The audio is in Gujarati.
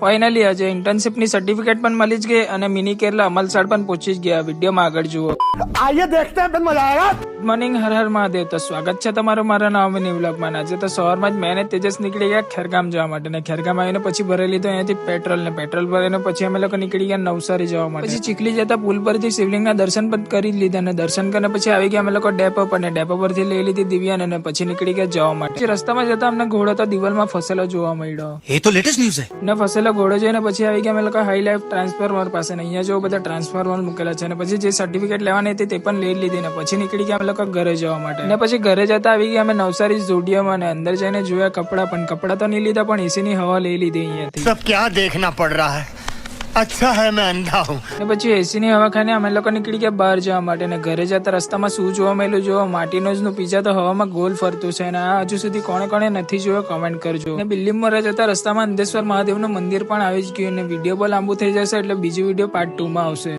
ફાઇનલી આજે ઇન્ટર્નશિપની સર્ટિફિકેટ પણ મળી જ ગઈ અને મિની કેરલા અમલસાડ પણ પહોંચી જ ગયા. વિડીયોમાં આગળ જુઓ. આઈએ દેખતે હૈ મજા આયેગા ગુડ મોર્નિંગ હર હર મહાદેવ. તો સ્વાગત છે તમારું મારા નામ ન્યુ વ્લોગમાં આજે તો સવારમાં જ મેં તેજસ નીકળી ગયા ખેરગામ જવા માટે. ને ખેરગામ આવીને પછી ભરી લીધો અહીંયાથી પેટ્રોલ ને પેટ્રોલ ભરીને પછી અમે લોકો નીકળી ગયા નવસારી જવા માટે. પછી ચીખલી જતા પુલ પરથી શિવલિંગના દર્શન પણ કરી લીધા અને દર્શન કરીને પછી આવી ગયા અમે લોકો ડેપો પર ને ડેપો પરથી લઈ લીધી દિવ્યાને અને પછી નીકળી ગયા જવા માટે. રસ્તામાં જતા અમને ઘોડો તો દિવાલમાં ફસેલો જોવા મળ્યો. એ તો લેટેસ્ટ ન્યૂઝ ફસેલો પહેલાં ઘોડો જોઈને પછી આવી ગયા. અમે લોકો હાઈ લાઈફ ટ્રાન્સફોર્મર પાસે ને અહીંયા જો બધા ટ્રાન્સફોર્મર મૂકેલા છે. અને પછી જે સર્ટિફિકેટ લેવાની હતી તે પણ લઈ લીધી ને પછી નીકળી ગયા અમે લોકો ઘરે જવા માટે. ને પછી ઘરે જતા આવી ગયા. અમે નવસારી સ્ટુડિયોમાં અને અંદર જઈને જોયા કપડા પણ. કપડા તો નહીં લીધા પણ એસીની હવા લઈ લીધી અહીંયાથી. ક્યાં દેખના પડ રહા હૈ અચ્છા હે મેં અંધા હું ને પછી એસીની હવા ખાને અમે લોકો નીકળી ગયા બહાર જવા માટે ને ઘરે જતા રસ્તામાં શું જોવા મળ્યું? જો માટીનો જ નું પિઝા તો હવામાં ગોલ ફરતું છે ને આ હજુ સુધી કોણે કોણે નથી જોયો કમેન્ટ કરજો. ને બિલ્લીમોરા જતા રસ્તામાં અંધેશ્વર મહાદેવનું મંદિર પણ આવી જ ગયું ને વીડિયો બોલ લાંબુ થઈ જશે એટલે બીજી વીડિયો પાર્ટ ટુમાં આવશે.